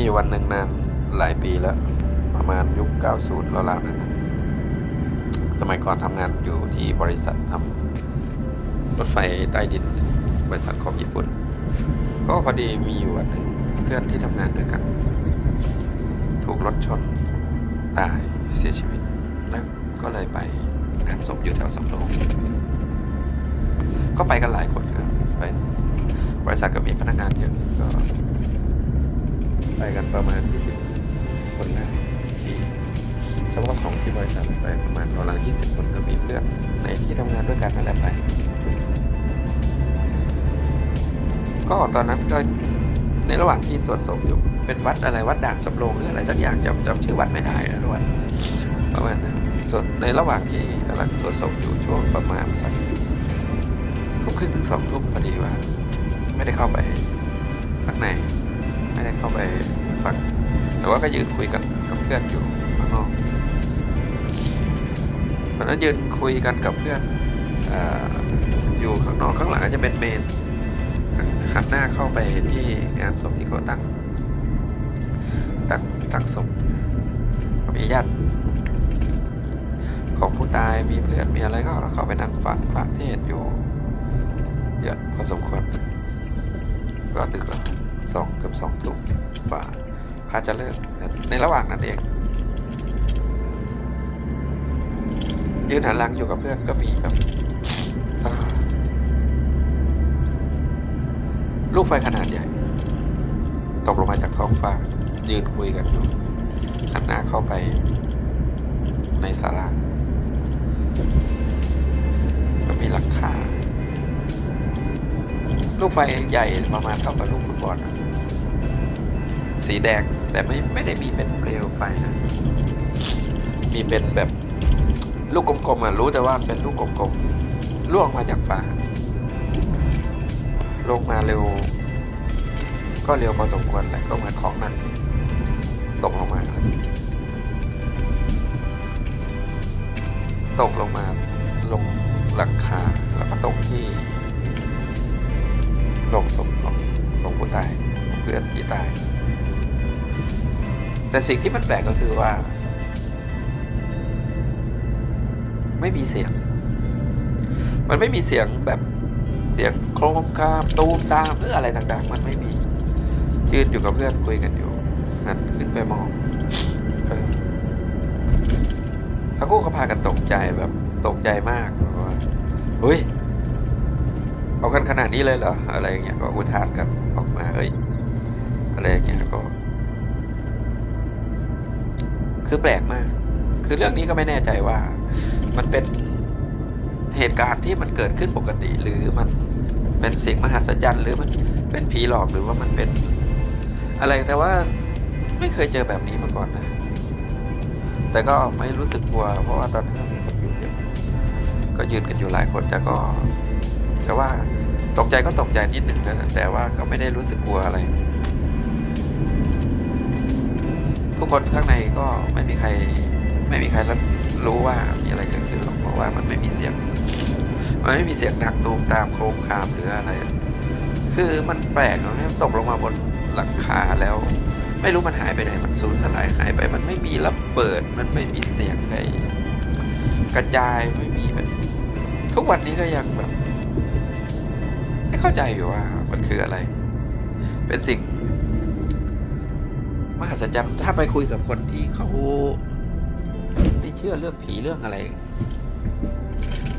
มีวันหนึ่งนานหลายปีแล้ว ประมาณยุค 90 แล้วๆนั่นนะสมัยก่อนทำงานอยู่ที่บริษัททำรถไฟใต้ดินบริษัทของญี่ปุ่น ก็พอดีมีอยู่วันหนึ่งเพื่อนที่ทำงานด้วยกัน ถูกรถชนตายเสียชีวิต แล้วก็เลยไปงานศพอยู่แถวสำโรงก็ไปกันหลายคนครับไปบริษัทก็มีพนักงานเยอะก็ ไปกันประมาณ 20 คนได้ที่เฉพาะของที่บริษัทไปประมาณประมาณ20 คนก็มีเพื่อนในที่ทำงานด้วยกันนั่นแหละไป ก็ตอนนั้นก็ในระหว่างที่สวดศพอยู่ เป็นวัดอะไรวัดด่านสำโรงหรืออะไรสักอย่างจำจำชื่อวัดไม่ได้นะทุกวันประมาณนั้นส่วนในระหว่างที่กำลังสวดศพอยู่ช่วงประมาณสักทุ่มครึ่งถึงสองทุ่มพอดีว่า ไม่ได้เข้าไปข้างใน ไม่ได้เข้าไปฟังแต่ว่าก็ยืนคุยกันกับเพื่อนอยู่ข้างนอกตอนนั้นยืนคุยกันกับเพื่อนออยู่ข้างนอกข้างหลังก็จะเป็นเมนหันหน้าเข้าไปที่งานศพที่เขาตั้งตั้งตั้งศพมีญาติของผู้ตายมีเพื่อนมีอะไรก็เข้าไปนั่งฟังพระเทศอยู่เยอะพอสมควรก็ดึกแล้ว สองเกือบสองทุ่มฝ่าพาจะเลิกในระหว่างนั้นเอง ยืนหันหลังอยู่กับเพื่อนก็มีแบบลูกไฟขนาดใหญ่ ตกลงมาจากท้องฟ้า ยืนคุยกันอยู่หันหน้าเข้าไปในศาลาก็มีหลังคาลูกไฟใหญ่ประมาณเท่ากับลูกฟุตบอลนะ สีแดงแต่ไม่ไม่ได้มีเป็นเปลวไฟนะมีเป็นแบบลูกกลมๆอะรู้แต่ว่าเป็นลูกกลมๆล่วงมาจากฟ้า ลงมาเร็ว ก็เร็วพอสมควรแหละก็เหมือนของนั้นตกลงมา ตกลงมาลงหลังคาแล้วก็ตกที่ลงศพของของผู้ตายเพื่อนที่ตาย แต่สิ่งที่มันแปลกก็คือว่า ไม่มีเสียง มันไม่มีเสียงแบบเสียงโครมครามตูมตามหรืออะไรต่างๆ มันไม่มียืนอยู่กับเพื่อนคุยกันอยู่หันขึ้นไปมองเออทั้งคู่ก็พากันตกใจแบบตกใจมากว่าเฮ้ยเอากันขนาดนี้เลยเหรออะไรอย่างเงี้ยก็อุทานกันออกมาเอ้ยอะไรอย่างเงี้ยก็ คือแปลกมาก คือเรื่องนี้ก็ไม่แน่ใจว่า มันเป็นเหตุการณ์ที่มันเกิดขึ้นปกติ หรือมันเป็นสิ่งมหัศจรรย์หรือมันเป็นผีหลอกหรือว่ามันเป็น อะไรแต่ว่าไม่เคยเจอแบบนี้มาก่อนนะ แต่ก็ไม่รู้สึกกลัว เพราะว่าตอนนั้มีคนอยู่เยอะก็ยืนกันอยู่หลายคนแต่ก็แต่ว่าตกใจก็ตกใจนิดหนึ่งนะแต่ว่าก็ไม่ได้รู้สึกกลัวอะไร ทุกคนข้างในก็ไม่มีใครไม่มีใครรู้ว่ามีอะไรเกิดขึ้นหรอกเพราะว่ามันไม่มีเสียง มันไม่มีเสียงดังตูมตามโครมคามหรืออะไร คือมันแปลกเนาะมันตกลงมาบนหลังคาแล้ว ไม่รู้มันหายไปไหนมันสูญสลายหายไป มันไม่มีระเบิด มันไม่มีเสียงใครกระจายไม่มีมันทุกวันนี้ก็ยังแบบไม่เข้าใจอยู่ว่ามันคืออะไร เป็นสิ่ง มหัศจรรย์ถ้าไปคุยกับคนที่เขาไม่เชื่อเรื่องผีเรื่องอะไร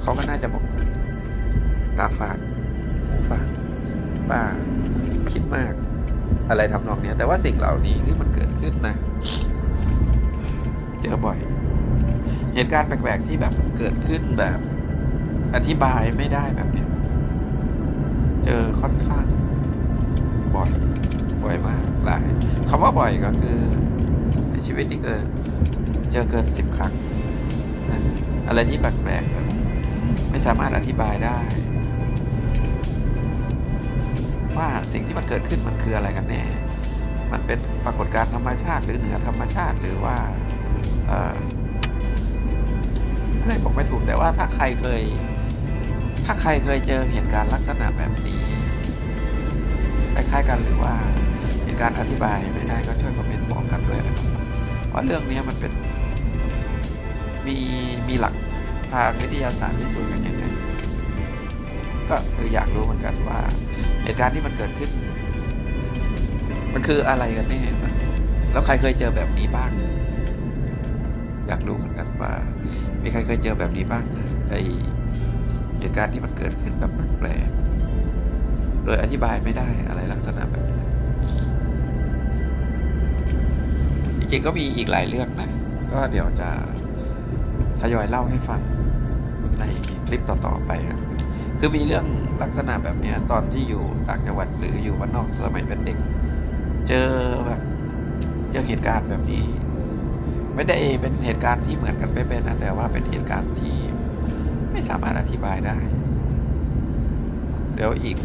เขาก็น่าจะบอก ตาฝาดหูฝาดป้าคิดมาก อะไรทำนองเนี้ย แต่ว่าสิ่งเหล่านี้ที่มันเกิดขึ้นนะ เจอบ่อย เหตุการณ์แปลกๆที่แบบเกิดขึ้นแบบ อธิบายไม่ได้แบบเนี้ย เจอค่อนข้างบ่อยบ่อยมาก หลายคำว่าบ่อยก็คือ ในชีวิตนี้เกิดเจอเกินสิบครั้งนะอะไรที่แปลกๆแบบไม่สามารถอธิบายได้ ว่าสิ่งที่มันเกิดขึ้นมันคืออะไรกันแน่ มันเป็นปรากฏการณ์ธรรมชาติหรือเหนือธรรมชาติหรือว่าเอออะไรบอกไม่ถูกแต่ว่าถ้าใครเคย ถ้าใครเคยเจอเหตุการณ์ลักษณะแบบนี้คล้ายๆกันหรือว่า การอธิบายไม่ได้ก็ช่วยคอมเมนต์บอกกันด้วยนะครับว่าเรื่องนี้มันเป็นมีมีหลักทางวิทยาศาสตร์พิสูจน์กันยังไงก็คืออยากรู้เหมือนกันว่าเหตุการณ์ที่มันเกิดขึ้น มันคืออะไรกันแน่มันแล้วใครเคยเจอแบบนี้บ้าง อยากรู้เหมือนกันว่า มีใครเคยเจอแบบนี้บ้างนะไอเหตุการณ์ที่มันเกิดขึ้นแบบแปลกโดยอธิบายไม่ได้อะไรลักษณะแบบนี้ จริงๆก็มีอีกหลายเรื่องนะ ก็เดี๋ยวจะทยอยเล่าให้ฟังในคลิปต่อๆไปนะคือมีเรื่องลักษณะแบบเนี้ยตอนที่อยู่ต่างจังหวัดหรืออยู่บ้านนอกสมัยเป็นเด็ก เจอแบบเจอเหตุการณ์แบบนี้ ไม่ได้เป็นเหตุการณ์ที่เหมือนกันเป๊ะๆนะแต่ว่าเป็นเหตุการณ์ที่ไม่สามารถอธิบายได้ เดี๋ยวอีก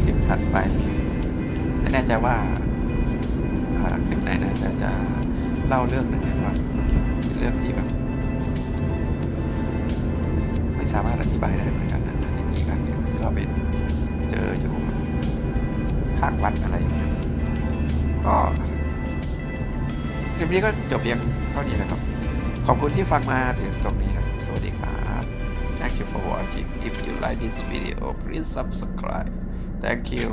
คลิปถัดไป ไม่แน่ใจว่า คลิปไหนนะแต่จะเล่าเรื่องหนึ่งให้ฟังเป็นเรื่องที่แบบ ไม่สามารถอธิบายได้เหมือนกันนะอันนี้กันก็เป็นเจออยู่ข้างวัดอะไรอย่างเงี้ยก็คลิปนี้ก็จบเพียงเท่านี้นะครับ ขอบคุณที่ฟังมาถึงตรงนี้นะ สวัสดีครับ Thank you for watching if you like this video please subscribe thank you